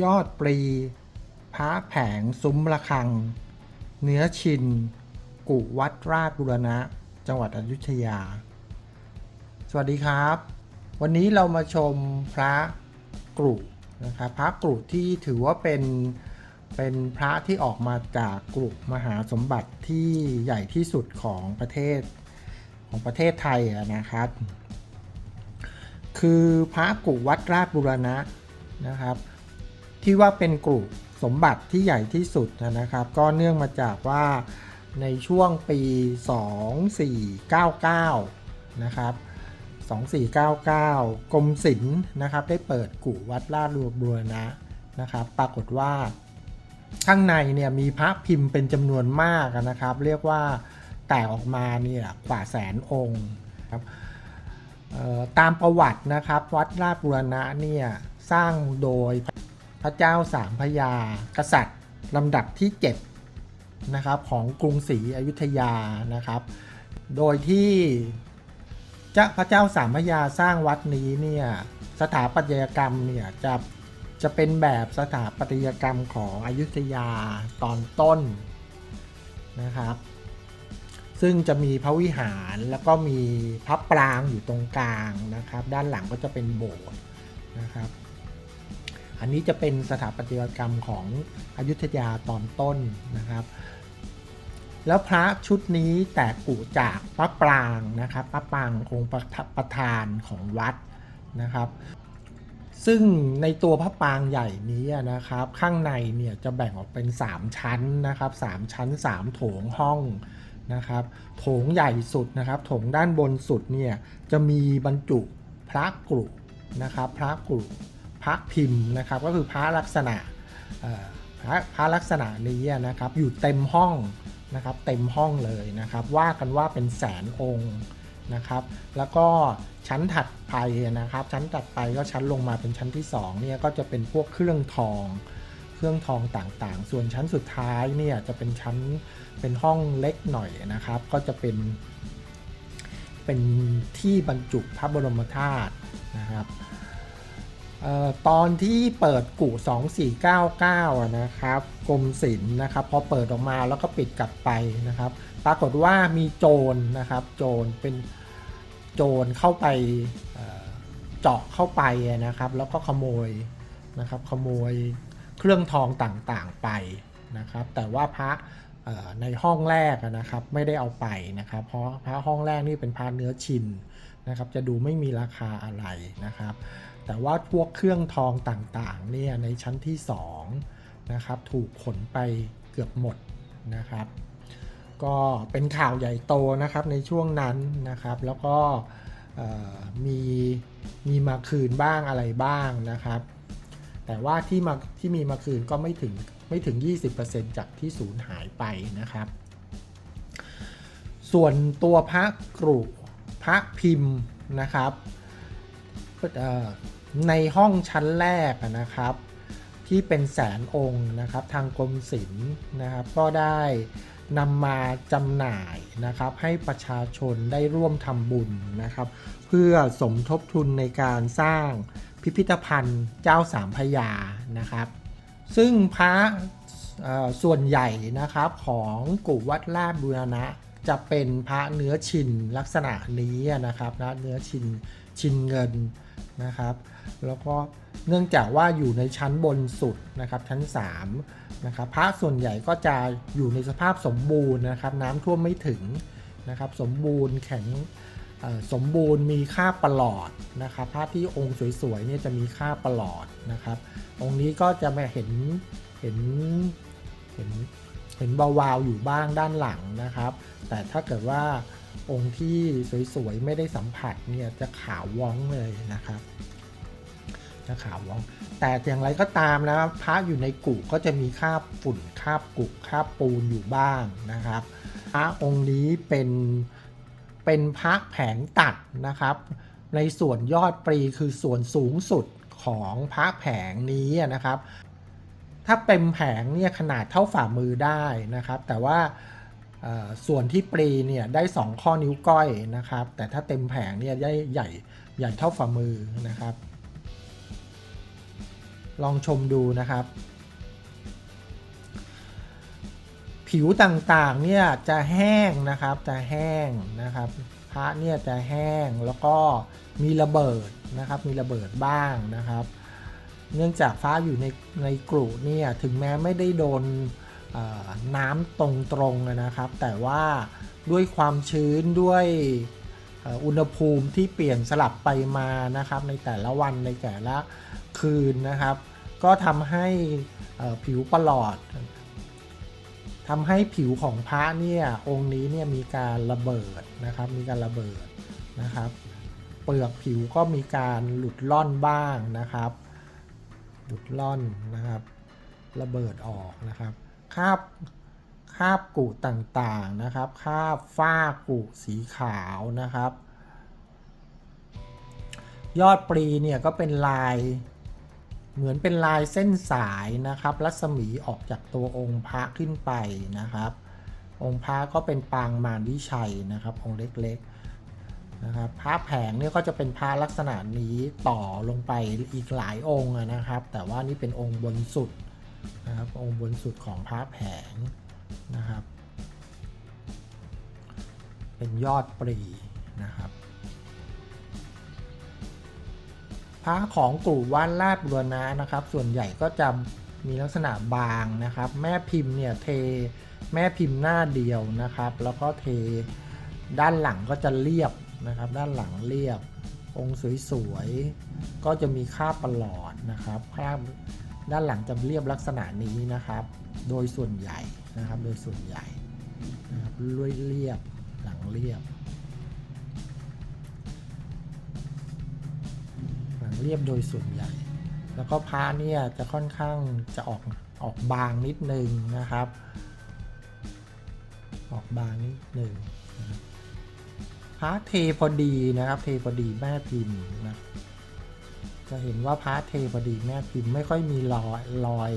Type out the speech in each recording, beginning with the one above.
ยอดปรีพระแผงซุ้มระฆัง เนื้อชิน กุวัดราชบุรณะ จังหวัดอยุธยา สวัสดีครับ วันนี้เรามาชมพระกรุนะครับพระกรุที่ถือว่าเป็นเป็นพระที่ออกมาจากกรุมหาสมบัติที่ใหญ่ที่สุดของประเทศของประเทศไทยนะครับ คือพระกุวัดราชบุรณะนะครับ ที่ว่าเป็นกรุสมบัติที่ใหญ่ที่สุดนะครับ ก็เนื่องมาจากว่าในช่วงปี 2499 นะครับ 2499 กรมศิลป์นะครับได้เปิดกู่วัดลาดบัวนะนะครับ ปรากฏว่าข้างในเนี่ยมีพระพิมพ์เป็นจำนวนมากนะครับ เรียกว่าแตกออกมาเนี่ยกว่าแสนองค์ครับตามประวัตินะครับวัดราชบุรณะเนี่ยสร้างโดยพ พระเจ้าสามพยากษัตริย์ลำดับที่7นะครับของกรุงศรีอยุธยานะครับ โดยที่จ้าพระเจ้าสามพยาสร้างวัดนี้เนี่ยสถาปัตยกรรมเนี่ยจะจะเป็นแบบสถาปัตยกรรมของอยุธยาตอนต้นนะครับ ซึ่งจะมีพระวิหารแล้วก็มีพระปรางอยู่ตรงกลางนะครับ ด้านหลังก็จะเป็นโบสถ์นะครับ อันนี้จะเป็นสถาปัตยกรรมของอยุธยาตอนต้นนะครับ แล้วพระชุดนี้แตกกูจากพระปรางนะครับพระปรางองค์ประทับประธานของวัดนะครับ ซึ่งในตัวพระปรางใหญ่นี้นะครับ ข้างในเนี่ยจะแบ่งออกเป็น 3 ชั้นนะครับ 3 ชั้น 3 โถงห้องนะครับโถงใหญ่สุดนะครับโถงด้านบนสุดเนี่ยจะมีบรรจุพระกรุนะครับ พระกรุ พระพิมพ์นะครับก็คือพระลักษณะพระพระลักษณะนี้นะครับอยู่เต็มห้องนะครับเต็มห้องเลยนะครับว่ากันว่าเป็นแสนองค์นะครับแล้วก็ชั้นถัดไปนะครับชั้นถัดไปก็ชั้นลงมาเป็นชั้นที่2เนี่ยก็จะเป็นพวกเครื่องทองเครื่องทองต่างๆ ส่วนชั้นสุดท้ายเนี่ยจะเป็นชั้นเป็นห้องเล็กหน่อยนะครับ ก็จะเป็น เป็นที่บรรจุพระบรมธาตุนะครับ ตอนที่เปิดกู่2499นะครับกรมศิลป์นะครับพอเปิดออกมาแล้วก็ปิดกลับไปนะครับ ปรากฏว่ามีโจรนะครับ โจรเป็นโจรเข้าไปเจาะเข้าไปนะครับ แล้วก็ขโมยนะครับขโมยเครื่องทองต่างๆไปนะครับ แต่ว่าพระในห้องแรกนะครับไม่ได้เอาไปนะครับ เพราะพระห้องแรกนี่เป็นพระเนื้อชิน นะครับจะดูไม่มีราคาอะไรนะครับ แต่ว่าพวกเครื่องทองต่างๆเนี่ยในชั้นที่2นะครับถูกขนไปเกือบหมดนะครับ ก็เป็นข่าวใหญ่โตนะครับในช่วงนั้นนะครับ แล้วก็มีมีมาคืนบ้างอะไรบ้างนะครับ แต่ว่าที่มาที่มีมาคืนก็ไม่ถึงไม่ถึง 20%จากที่สูญหายไปนะครับ ส่วนตัวพระกรุ พระพิมพ์นะครับเอ่อในห้องชั้นแรกนะครับที่เป็นแสนองค์นะครับทางกรมศิลป์นะครับก็ได้นำมาจำหน่ายนะครับให้ประชาชนได้ร่วมทำบุญนะครับ เพื่อสมทบทุนในการสร้างพิพิธภัณฑ์เจ้าสามพยานะครับ ซึ่งพระส่วนใหญ่นะครับของกุวัดลาดบุรณะ จะเป็นพระเนื้อชินลักษณะนี้นะครับนะเนื้อชินชินเงินนะครับ แล้วก็เนื่องจากว่าอยู่ในชั้นบนสุดนะครับชั้น3นะครับพระส่วนใหญ่ก็จะอยู่ในสภาพสมบูรณ์นะครับ น้ำท่วมไม่ถึงนะครับ สมบูรณ์แข็งสมบูรณ์มีค่าประหลอดนะครับพระที่องค์สวยๆเนี่ยจะมีค่าประหลอดนะครับ องค์นี้ก็จะมาเห็นเห็นเห็น เห็นวาวๆอยู่บ้างด้านหลังนะครับ แต่ถ้าเกิดว่าองค์ที่สวยๆ ไม่ได้สัมผัสเนี่ยจะขาวว้องเลยนะครับจะขาวว้อง แต่อย่างไรก็ตามนะครับพระอยู่ในกุก็จะมีคราบฝุ่นคราบกุกคราบปูนอยู่บ้างนะครับพระองค์นี้เป็นเป็นพระแผงตัดนะครับ ในส่วนยอดปรีคือส่วนสูงสุดของพระแผงนี้นะครับ ถ้าเป็นแผงเนี่ยขนาดเท่าฝ่ามือได้นะครับ แต่ว่าส่วนที่ปรีเนี่ยได้ 2 ข้อนิ้วก้อยนะครับ แต่ถ้าเต็มแผงเนี่ยได้ใหญ่ใหญ่เท่าฝ่ามือนะครับ ลองชมดูนะครับ ผิวต่างๆเนี่ยจะแห้งนะครับจะแห้งนะครับพระเนี่ยจะแห้งแล้วก็มีระเบิดนะครับ มีระเบิดบ้างนะครับ เนื่องจากฟ้าอยู่ในในกรุเนี่ยถึงแม้ไม่ได้โดนน้ำตรงๆนะครับ แต่ว่าด้วยความชื้นด้วยอุณหภูมิที่เปลี่ยนสลับไปมานะครับ ในแต่ละวันในแต่ละคืนนะครับ ก็ทำให้ผิวประหลอดทำให้ผิวของพระเนี่ยองค์นี้เนี่ยมีการระเบิดนะครับ มีการระเบิดนะครับ เปลือกผิวก็มีการหลุดล่อนบ้างนะครับ หลุดล่อนนะครับ ระเบิดออกนะครับคาบคาบกุต่างๆนะครับคาบฝ้ากุสีขาวนะครับ ยอดปรีเนี่ยก็เป็นลายเหมือนเป็นลายเส้นสายนะครับ รัศมีออกจากตัวองค์พระขึ้นไปนะครับ องค์พระก็เป็นปางมารวิชัยนะครับ องค์เล็กๆ นะครับพระแผงเนี่ยก็จะเป็นพระลักษณะนี้ต่อลงไปอีกหลายองค์นะครับ แต่ว่านี่เป็นองค์บนสุดนะครับองค์บนสุดของพระแผงนะครับ เป็นยอดปรีนะครับพระของกลุ่มว่านลาดบุรณะนะครับ ส่วนใหญ่ก็จะมีลักษณะบางนะครับ แม่พิมพ์เนี่ยเทแม่พิมพ์หน้าเดียวนะครับ แล้วก็เทด้านหลังก็จะเรียบ นะครับ ด้านหลังเรียบ องค์สวยๆ ก็จะมีค่าบประหลอดนะครับค่าบด้านหลังจะเรียบลักษณะนี้นะครับ โดยส่วนใหญ่นะครับ โดยส่วนใหญ่นะครับเรียเรียบหลังเรียบ หลังเรียบโดยส่วนใหญ่ แล้วก็พระเนี่ยจะค่อนข้างจะออกออกบางนิดนึงนะครับ ออกบางนิดนึงนะครับ พระเทพอดีนะครับ เทพอดีแม่พิมพ์นะจะเห็นว่าพระเทพอดีแม่พิมพ์ไม่ค่อยมีรอยรอย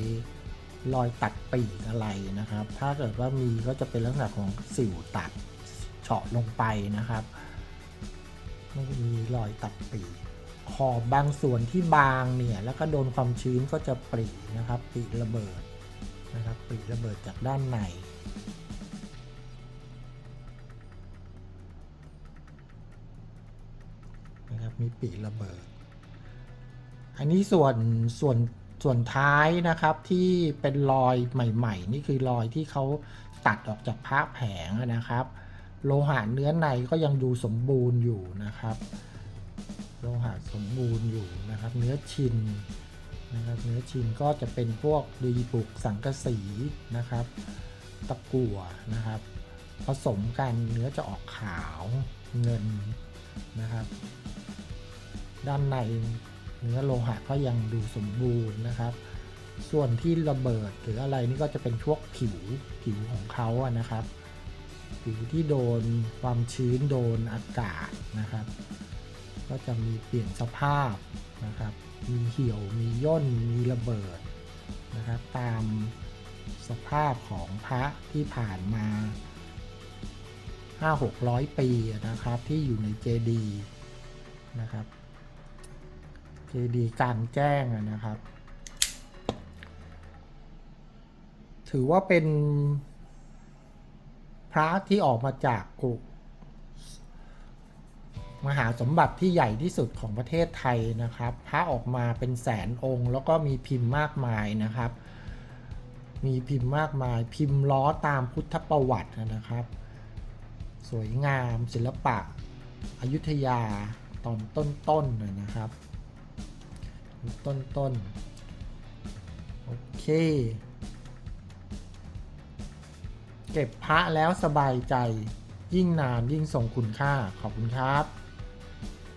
รอยตัดปีกอะไรนะครับ ถ้าเกิดว่ามีก็จะเป็นลักษณะของสิวตัดเฉาะลงไปนะครับ ไม่มีรอยตัดปีกขอบบางส่วนที่บางเนี่ยแล้วก็โดนความชื้นก็จะปรินะครับปริระเบิดนะครับปริระเบิดจากด้านใน มีปริระเบิด อันนี้ส่วนส่วนส่วนท้ายนะครับที่เป็นรอยใหม่ ๆ นี่คือรอยที่เขาตัดออกจากพระแผงนะครับ โลหะเนื้อในก็ยังดูสมบูรณ์อยู่นะครับ โลหะสมบูรณ์อยู่นะครับ เนื้อชินนะครับเนื้อชินก็จะเป็นพวกดีบุกสังกะสีนะครับ ตะกั่วนะครับ ผสมกันเนื้อจะออกขาวเงินนะครับ ด้านในเนื้อโลหะก็ยังดูสมบูรณ์นะครับ ส่วนที่ระเบิดหรืออะไรนี่ก็จะเป็นพวกผิวผิวของเขาอะนะครับ ผิวที่โดนความชื้นโดนอากาศนะครับ ก็จะมีเปลี่ยนสภาพนะครับ มีเหี่ยวมีย่นมีระเบิดนะครับตามสภาพของพระที่ผ่านมา 5 600 ปีนะครับที่อยู่ในเจดีย์นะครับ ดีกลางแจ้งนะครับ ถือว่าเป็นพระที่ออกมาจากกุมหาสมบัติที่ใหญ่ที่สุดของประเทศไทยนะครับ พระออกมาเป็นแสนองค์ แล้วก็มีพิมพ์มากมายนะครับ มีพิมพ์มากมาย พิมพ์ล้อตามพุทธประวัตินะครับ สวยงามศิลปะอยุธยาตอนต้นๆเลยนะครับ ต้นๆโอเค เก็บพระแล้วสบายใจ ยิ่งนานยิ่งทรงคุณค่า ขอบคุณครับ